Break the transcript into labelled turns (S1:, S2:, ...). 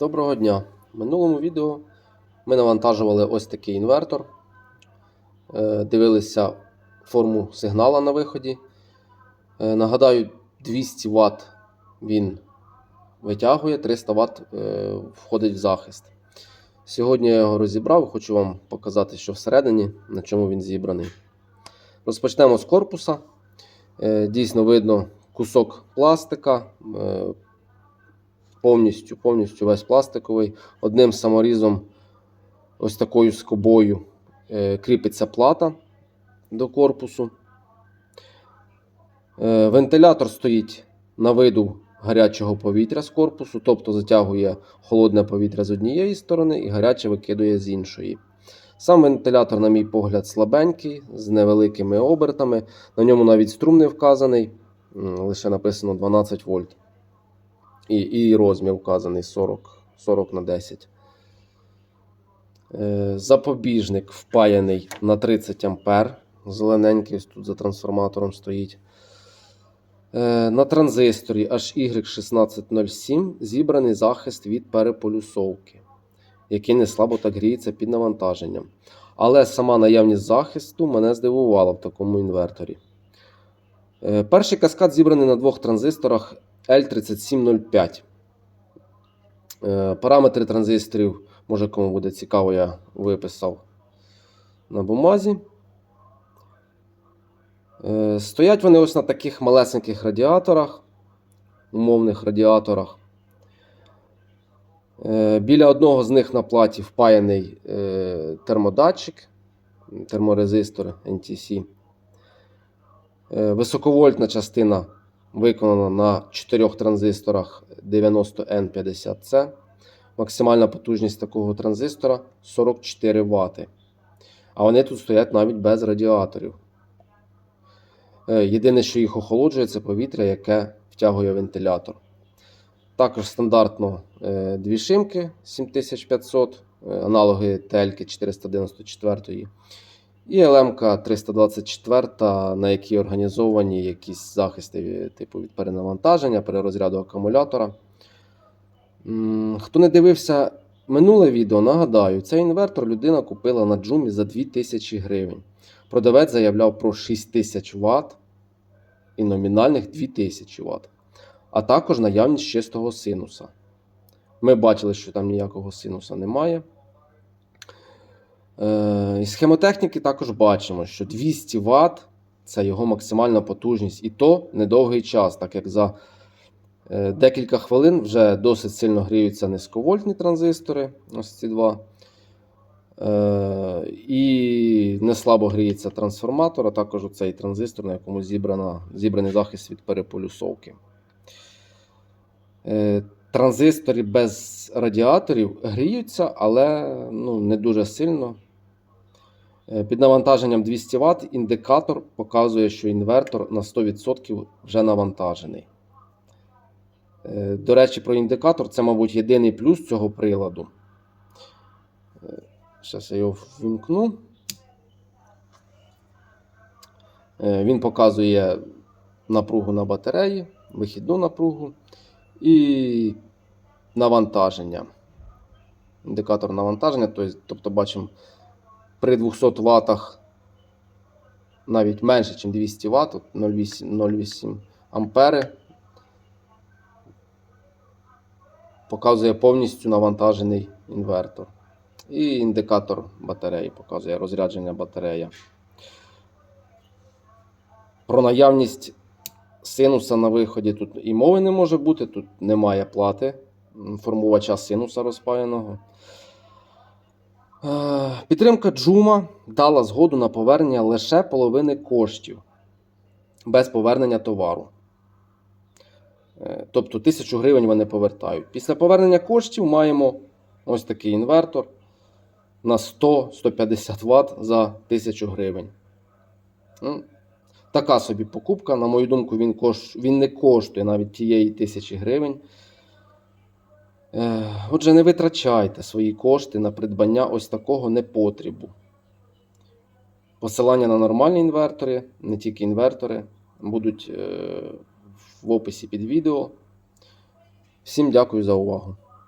S1: Доброго дня! В минулому відео ми навантажували ось такий інвертор, Е, дивилися форму сигнала на виході. Е, Нагадаю, 200 Вт він витягує, 300 Вт е, входить в захист. Сьогодні я його розібрав хочу вам показати, що всередині, на чому він зібраний. Розпочнемо з корпуса. Дійсно видно кусок пластика. Повністю, повністю весь пластиковий. Одним саморізом, ось такою скобою, е, кріпиться плата до корпусу. Е, Вентилятор стоїть на виду гарячого повітря з корпусу, тобто затягує холодне повітря з однієї сторони і гаряче викидує з іншої. Сам вентилятор, на мій погляд, слабенький, з невеликими обертами. На ньому навіть струм не вказаний, лише написано 12 вольт. І, і розмір вказаний 40, 40 на 10. Е, запобіжник впаяний на 30 А. Зелененький ось тут за трансформатором стоїть. Е, на транзисторі HY1607 зібраний захист від переполюсовки, який не слабо так гріється під навантаженням. Але сама наявність захисту мене здивувала в такому інверторі. Е, перший каскад зібраний на двох транзисторах L3705. Е, Параметри транзисторів, може кому буде цікаво, я виписав на бумазі. Е, Стоять вони ось на таких малесеньких радіаторах, умовних радіаторах. Е, Біля одного з них на платі впаяний термодатчик, терморезистор NTC. Високовольтна частина виконана на 4 транзисторах 90N50C. Максимальна потужність такого транзистора 44 Вт. А вони тут стоять навіть без радіаторів. Е, Єдине, що їх охолоджує, це повітря, яке втягує вентилятор. Також стандартно е, дві шимки 7500, е, аналоги ТЛ 494 і LM 324, на якій організовані якісь захисти типу від перенавантаження, перерозряду акумулятора. Хто не дивився минуле відео, нагадаю, цей інвертор людина купила на джумі за 2000 гривень. Продавець заявляв про 6000 Вт і номінальних 2000 Вт, а також наявність чистого синуса. Ми бачили, що там ніякого синуса немає. Е, Із схемотехніки також бачимо, що 200 Вт це його максимальна потужність, і то недовгий час, так як за е, декілька хвилин вже досить сильно гріються низьковольтні транзистори, ось ці два. Е, І не слабо гріється трансформатор, а також оцей транзистор, на якому зібрана, зібраний захист від переполюсовки. Транзистори без радіаторів гріються, але ну, не дуже сильно. Е, Під навантаженням 200 Вт індикатор показує, що інвертор на 100% вже навантажений. Е, До речі, про індикатор це, мабуть, єдиний плюс цього приладу. Зараз я його ввімкну. Е, Він показує напругу на батареї, вихідну напругу і навантаження. Індикатор навантаження, тобто бачимо при 200 Вт навіть менше, ніж 200 Вт, 0,8 0,8 ампери. Показує повністю навантажений інвертор. І індикатор батареї показує розрядження батарея. Про наявність синуса на виході тут і мови не може бути, тут немає плати формувача синуса розпаяного. Підтримка Джума дала згоду на повернення лише половини коштів без повернення товару. Е, Тобто 1000 гривень вони повертають. Після повернення коштів маємо ось такий інвертор на 100-150 Вт за 1000 гривень. Ну, Така собі покупка. На мою думку, він, кош... він не коштує навіть тієї 1000 гривень. Е, Отже, не витрачайте свої кошти на придбання ось такого непотрібу. Посилання на нормальні інвертори, не тільки інвертори, будуть е, в описі під відео. Всім дякую за увагу.